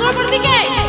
হাত পরে দিকে।